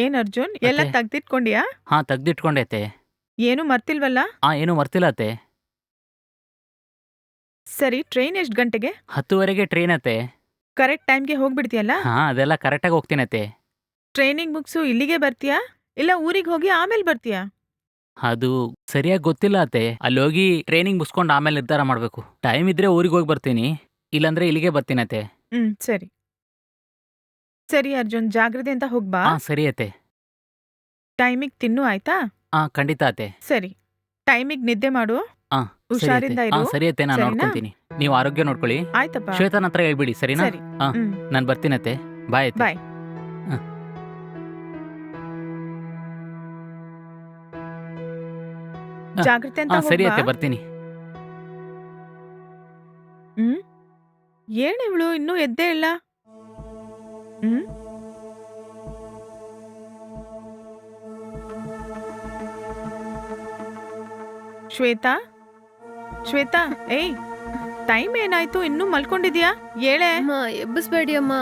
ಏನ್ ಅರ್ಜುನ್? ಎಲ್ಲ ಮತ್ತೆ? ತೆಗ್ದಿಟ್ಕೊಂಡ್ಯಾ? ಹಾ ತೆಗ್ದಿಟ್ಕೊಂಡೈತೆ. ಏನು ಮರ್ತಿಲ್ವಲ್ಲ? ಹಾ ಏನು ಮರ್ತಿಲ್ಲ ಅತ್ತೆ ಸರಿ ಟ್ರೈನ್ ಎಷ್ಟು ಗಂಟೆಗೆ? ಹತ್ತುವರೆಗೆ ಟ್ರೈನ್ ಅತ್ತೆ. ಕರೆಕ್ಟ್ ಟೈಮ್ಗೆ ಹೋಗ್ಬಿಡ್ತೀಯಲ್ಲ? ಹಾ ಅದೆಲ್ಲ ಕರೆಕ್ಟಾಗಿ ಹೋಗ್ತೀನಿ ಅತ್ತೆ ಟ್ರೈನಿಂಗ್ ಮುಗಿಸು ಇಲ್ಲಿಗೆ ಬರ್ತೀಯಾ? ಇಲ್ಲ ಊರಿಗೆ ಹೋಗಿ ಆಮೇಲೆ ಬರ್ತೀಯಾ? ಅದು ಸರಿಯಾಗಿ ಗೊತ್ತಿಲ್ಲ ಅತ್ತೆ. ಅಲ್ಲಿ ಹೋಗಿ ಟ್ರೈನಿಂಗ್ ಮುಗಿಸ್ಕೊಂಡು ಆಮೇಲೆ ನಿರ್ಧಾರ ಮಾಡಬೇಕು. ಟೈಮ್ ಇದ್ರೆ ಊರಿಗೆ ಹೋಗಿ ಬರ್ತೀನಿ. ಇಲ್ಲಾಂದ್ರೆ ಇಲ್ಲಿಗೆ ಬರ್ತೀನಿ ಅತ್ತೆ ಹ್ಮ್ ಸರಿ. ಸರಿ ಅರ್ಜುನ್ ಜಾಗ್ರತೆ ಅಂತ ಹೋಗ್ಬಾ ಹಾ ಸರಿ ಅತ್ತೆ. ಟೈಮಿಗ್ ತಿನ್ನು ಆಯ್ತಾ? ಹಾ ಖಂಡಿತ ಅತ್ತೆ. ಸರಿ. ಟೈಮಿಗ್ ನಿದ್ದೆ ಮಾಡು. ಹಾ ಹುಷಾರಿಂದ. ಇರು. ಸರಿ ಅತ್ತೆ ನಾನು ಸರಿನಾ? ನೋಡ್ಕೊಂತೀನಿ. ನೀವು ಆರೋಗ್ಯ ನೋಡ್ಕೊಳ್ಳಿ. ಆಯ್ತಪ್ಪ. ಶ್ವೇತನ ಹತ್ರ ಹೇಳ್ಬಿಡಿ ಸರಿನಾ? ಸರಿ. ಹಾ. ಹ್ಮ್. ನಾನು ಬರ್ತೀನಿ ಅತ್ತೆ. ಬಾಯ್ ಅತ್ತೆ. ಬಾಯ್. ಹ. ಜಾಗ್ರತೆ ಅಂತ ಹಾ ಸರಿ ಹೋಗ್ಬಾ. ಅತ್ತೆ ಬರ್ತೀನಿ. ಹ್ಮ್? ಏನ್ ಇವಳು? ಇನ್ನೂ ಎದ್ದೇ ಇಲ್ಲ. ಹ್ಮ್? ಶ್ವೇತಾ? ಶ್ವೇತಾ ಏಯ್ ಟೈಮ್ ಏನಾಯ್ತು? ಇನ್ನೂ ಮಲ್ಕೊಂಡಿದ್ಯಾ? ಹೇಳೆ ಅಮ್ಮ ಎಬ್ಬಿಸ್ಬೇಡಿ ಅಮ್ಮ.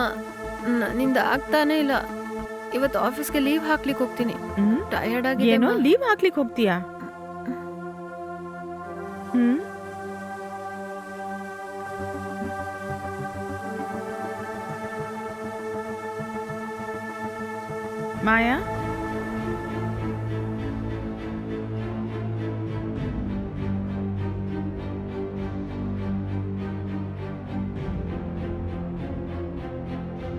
ನಿಂದ ಆಗ್ತಾನೆ ಇಲ್ಲ. ಇವತ್ತು ಆಫೀಸ್ಗೆ ಲೀವ್ ಹಾಕ್ಲಿಕ್ಕೆ ಹೋಗ್ತೀನಿ. ಹ್ಮ್? ಟಯರ್ಡ್ ಆಗಿದೆ ಏನೋ ಲೀವ್ ಹಾಕ್ಲಿಕ್ಕೆ ಹೋಗ್ತೀಯಾ? ಹ್ಮ್? ಮಾಯಾ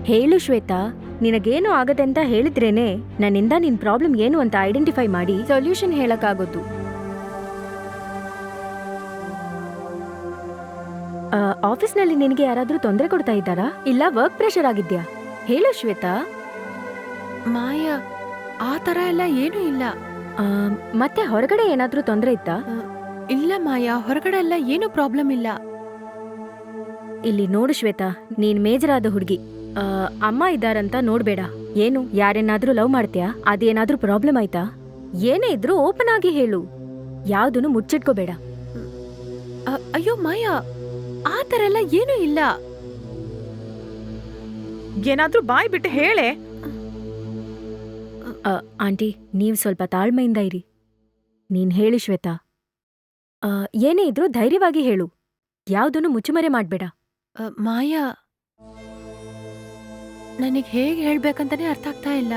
ಹೇಳು ಶ್ವೇತಾ, ನಿನಗೇನು ಆಗತ್ತೆ ಅಂತ ಹೇಳಿದ್ರೇನೆ ನನ್ನಿಂದ ನಿನ್ ಪ್ರಾಬ್ಲಮ್ ಏನು ಅಂತ ಐಡೆಂಟಿಫೈ ಮಾಡಿ ಸೊಲ್ಯೂಷನ್ ಹೇಳಕ್ಕಾಗೋದು. ಆಫೀಸ್ನಲ್ಲಿ ನಿನಗೆ ಯಾರಾದರೂ ತೊಂದರೆ ಕೊಡ್ತಾ ಇದ್ದಾರಾ? ಇಲ್ಲ ವರ್ಕ್ ಪ್ರೆಷರ್ ಆಗಿದ್ಯಾ? ಹೇಳು ಶ್ವೇತಾ. ಮಾಯಾ ಆ ತರ ಎಲ್ಲ ಏನೂ ಇಲ್ಲ. ಆ, ಮತ್ತೆ ಹೊರಗಡೆ ಏನಾದ್ರೂ ತೊಂದರೆ ಇತ್ತಾ? ಇಲ್ಲ ಮಾಯಾ ಹೊರಗಡೆ ಎಲ್ಲ ಏನೂ ಪ್ರಾಬ್ಲಮ್ ಇಲ್ಲ. ಇಲ್ಲಿ ನೋಡು ಶ್ವೇತಾ ನೀನ್ ಮೇಜರಾದ ಆದ ಹುಡುಗಿ ಅಮ್ಮ ಇದ್ದಾರಂತ ನೋಡ್ಬೇಡ. ಏನು ಯಾರನ್ನಾದ್ರೂ ಲವ್ ಮಾಡ್ತೀಯಾ? ಅದೇನಾದ್ರೂ ಪ್ರಾಬ್ಲಮ್ ಆಯ್ತಾ? ಏನೇ ಇದ್ರೂ ಓಪನ್ ಆಗಿ ಹೇಳು. ಯಾವ್ದನ್ನು ಮುಚ್ಚಿಟ್ಕೋಬೇಡ. ಅಯ್ಯೋ ಮಾಯಾ ಆ ತರ ಎಲ್ಲ ಏನೂ ಇಲ್ಲ. ಏನಾದ್ರೂ ಬಾಯ್ ಬಿಟ್ಟು ಹೇಳೆ. ಆಂಟಿ, ನೀವು ಸ್ವಲ್ಪ ತಾಳ್ಮೆಯಿಂದ ಇರಿ. ನೀನ್ ಹೇಳಿ ಶ್ವೇತಾ. ಏನೇ ಇದ್ರೂ ಧೈರ್ಯವಾಗಿ ಹೇಳು. ಯಾವ್ದನ್ನು ಮುಚ್ಚುಮರೆ ಮಾಡ್ಬೇಡ. ಮಾಯಾ. ನನಗೆ ಹೇಗೆ ಹೇಳ್ಬೇಕಂತಾನೆ ಅರ್ಥ ಆಗ್ತಾ ಇಲ್ಲ.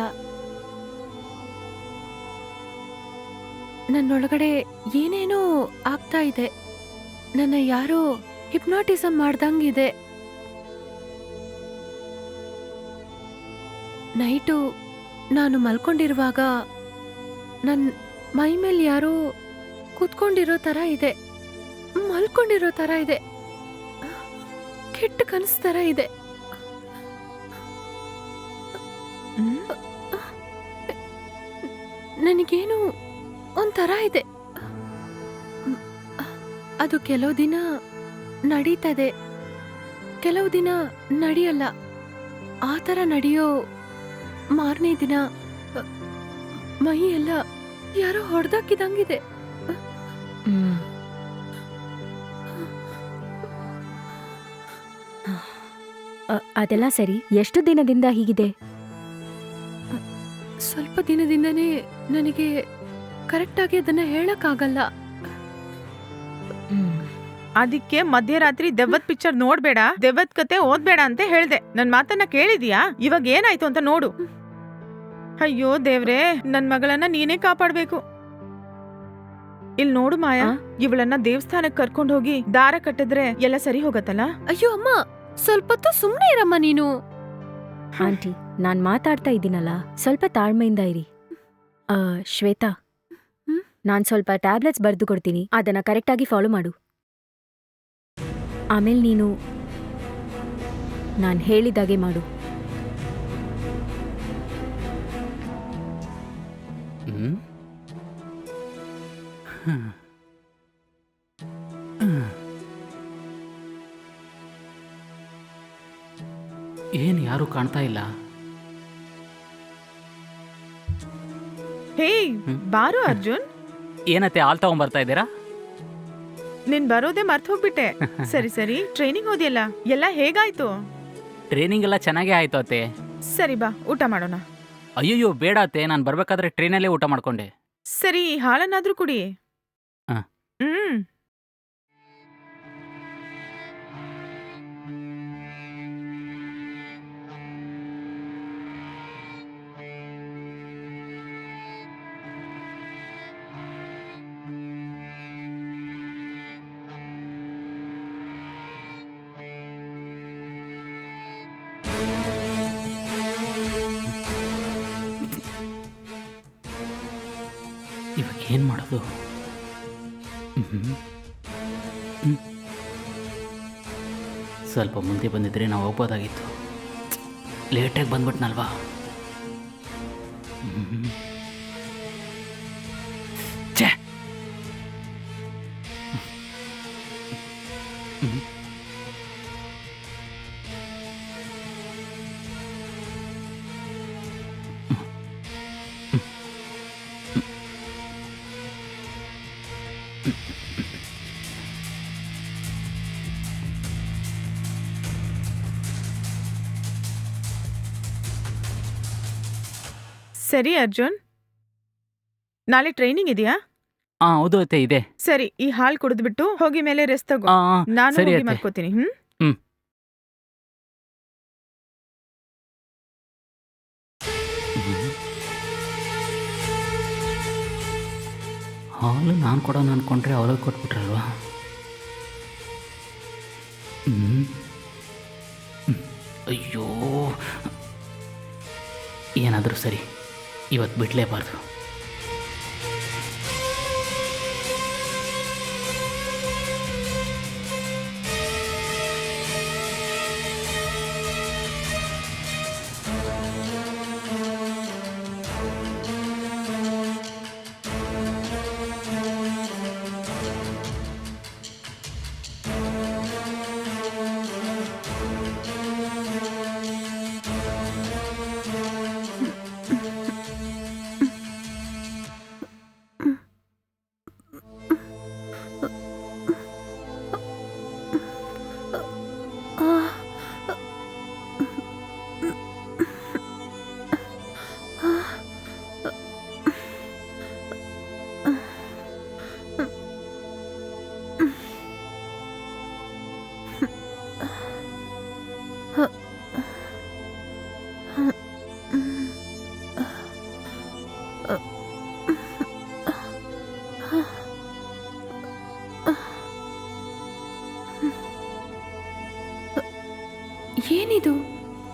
ನನ್ನೊಳಗಡೆ ಏನೇನೋ ಆಗ್ತಾ ಇದೆ. ನನ್ನ ಯಾರೋ ಹಿಪ್ನಾಟಿಸಮ್ ಮಾಡ್ದಂಗಿದೆ. ನೈಟು ನಾನು ಮಲ್ಕೊಂಡಿರುವಾಗ ನನ್ನ ಮೈ ಮೇಲೆ ಯಾರೋ ಕೂತ್ಕೊಂಡಿರೋ ಥರ ಇದೆ. ಮಲ್ಕೊಂಡಿರೋ ಥರ ಇದೆ. ಕೆಟ್ಟ ಕನಸು ಥರ ಇದೆ. ನನಗೇನು ಒಂಥರ ಇದೆ. ಅದು ಕೆಲವು ದಿನ ನಡೀತದೆ. ಕೆಲವು ದಿನ ನಡೆಯಲ್ಲ. ಆ ಥರ ನಡೆಯೋ ಮಾರನೇ ದಿನ ಮೈ ಎಲ್ಲ ಯಾರೋ ಹೊಡೆದಾಕಿದಂಗಿದೆ. ಅದೆಲ್ಲ ಸರಿ. ಎಷ್ಟು ದಿನದಿಂದ ಹೀಗಿದೆ? ಸ್ವಲ್ಪ ದಿನದಿಂದನೇ ನನಗೆ ಕರೆಕ್ಟಾಗಿ ಅದನ್ನ ಹೇಳಕ್ಕಾಗಲ್ಲ. ಅದಕ್ಕೆ ಮಧ್ಯರಾತ್ರಿ ದೆವ್ವದ್ ಪಿಕ್ಚರ್ ನೋಡ್ಬೇಡ ದೆವ್ವದ್ ಕತೆ ಓದ್ಬೇಡ ಅಂತ ಹೇಳ್ದೆ. ನನ್ ಮಾತನ್ನ ಕೇಳಿದ್ಯಾ? ಇವಾಗ ಏನಾಯ್ತು ಅಂತ ನೋಡು. ಅಯ್ಯೋ ದೇವ್ರೆ ನನ್ ಮಗಳನ್ನ ನೀನೇ ಕಾಪಾಡ್ಬೇಕು. ಇಲ್ ನೋಡು ಮಾಯಾ? ಇವಳನ್ನ ದೇವಸ್ಥಾನಕ್ ಕರ್ಕೊಂಡ್ ಹೋಗಿ ದಾರ ಕಟ್ಟಿದ್ರೆ ಎಲ್ಲ ಸರಿ ಹೋಗತ್ತಲ್ಲ? ಅಯ್ಯೋ ಅಮ್ಮ ಸ್ವಲ್ಪ ಸುಮ್ಮನೆ ಇರಮ್ಮ ನೀನು. ಆಂಟಿ ನಾನ್ ಮಾತಾಡ್ತಾ ಇದ್ದೀನಲ್ಲ ಸ್ವಲ್ಪ ತಾಳ್ಮೆಯಿಂದ ಇರಿ. ಆ, ಶ್ವೇತಾ ಹ್ಮ್? ನಾನ್ ಸ್ವಲ್ಪ ಟ್ಯಾಬ್ಲೆಟ್ಸ್ ಬರೆದು ಕೊಡ್ತೀನಿ ಅದನ್ನ ಕರೆಕ್ಟಾಗಿ ಫಾಲೋ ಮಾಡು. ಆಮೇಲೆ ನೀನು ನಾನು ಹೇಳಿದಾಗೆ ಮಾಡು. ಏನ್ ಯಾರು ಕಾಣ್ತಾ ಇಲ್ಲ? ಹೇ. ಬಾರು ಅರ್ಜುನ್. ಏನತ್ತೆ ಹಾಲ್ ತಗೊಂಬರ್ತಾ ಇದ್ದೀರಾ? ನಿನ್ ಬರೋದೇ ಮರ್ತ್ ಹೋಗ್ಬಿಟ್ಟೆ. ಸರಿ ಸರಿ ಟ್ರೈನಿಂಗ್ ಹೋದಿಯಲ್ಲ ಎಲ್ಲ ಹೇಗಾಯ್ತು? ಟ್ರೈನಿಂಗ್ ಎಲ್ಲ ಚೆನ್ನಾಗೇ ಆಯ್ತು ಅತ್ತೆ. ಸರಿ ಬಾ ಊಟ ಮಾಡೋಣ. ಅಯ್ಯಯ್ಯೋ ಬೇಡ ಅತ್ತೆ ನಾನು ಬರಬೇಕಾದ್ರೆ ಟ್ರೈನಲ್ಲೇ ಊಟ ಮಾಡ್ಕೊಂಡೆ. ಸರಿ ಹಾಲನ್ನಾದ್ರೂ ಕುಡಿ. ಹ್ಮ್. ಏನು ಮಾಡೋದು. ಸ್ವಲ್ಪ ಮುಂದೆ ಬಂದಿದ್ರೆ ನಾವು ಹೋಗ್ಬೋದಾಗಿತ್ತು. ಲೇಟಾಗಿ ಬಂದ್ಬಿಟ್ನಲ್ವಾ? ಸರಿ ಅರ್ಜುನ್ ನಾಳೆ ಟ್ರೈನಿಂಗ್ ಇದೆಯಾ ಆ ಹೌದು ಅತ್ತೆ ಇದೆ ಸರಿ ಈ ಹಾಲ್ ಕುಡಿದ್ಬಿಟ್ಟು ಹೋಗಿ ಮೇಲೆ ರೆಸ್ಟ್ ತಗೋ ಆ ಆ, ನಾನು ಸರಿ ಹೋಗಿ ಅತ್ತೆ. ಮಾಡ್ಕೋತೀನಿ. ಹ್ಮ್. ಹಾಲು ನಾನು ಕೊಡೋಣ ಅಂದ್ಕೊಂಡ್ರೆ ಅವಳು ಕೊಟ್ಬಿಟ್ರಲ್ವಾ. ಅಯ್ಯೋ. ಏನಾದರೂ ಸರಿ ಇವತ್ತು ಬಿಡಲೇಬಾರ್ದು.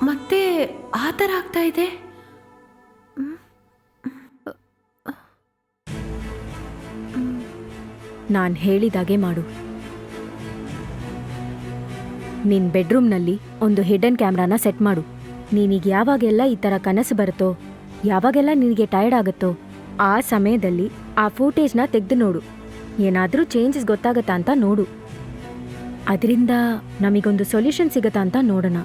ಮತ್ತೆ ಆ ಥರ ಆಗ್ತಾ ಇದೆ? ನಾನು ಹೇಳಿದಾಗೆ ಮಾಡು. ನಿನ್ನ ಬೆಡ್ರೂಮ್ನಲ್ಲಿ ಒಂದು ಹಿಡನ್ ಕ್ಯಾಮ್ರಾನ ಸೆಟ್ ಮಾಡು. ನೀನೀಗ ಯಾವಾಗೆಲ್ಲ ಈ ಥರ ಕನಸು ಬರುತ್ತೋ, ಯಾವಾಗೆಲ್ಲ ನಿನಗೆ ಟಯರ್ಡ್ ಆಗುತ್ತೋ, ಆ ಸಮಯದಲ್ಲಿ ಆ ಫೂಟೇಜ್ನ ತೆಗೆದು ನೋಡು. ಏನಾದರೂ ಚೇಂಜಸ್ ಗೊತ್ತಾಗತ್ತಾ ಅಂತ ನೋಡು. ಅದರಿಂದ ನಮಗೊಂದು ಸೊಲ್ಯೂಷನ್ ಸಿಗತ್ತಾ ಅಂತ ನೋಡೋಣ.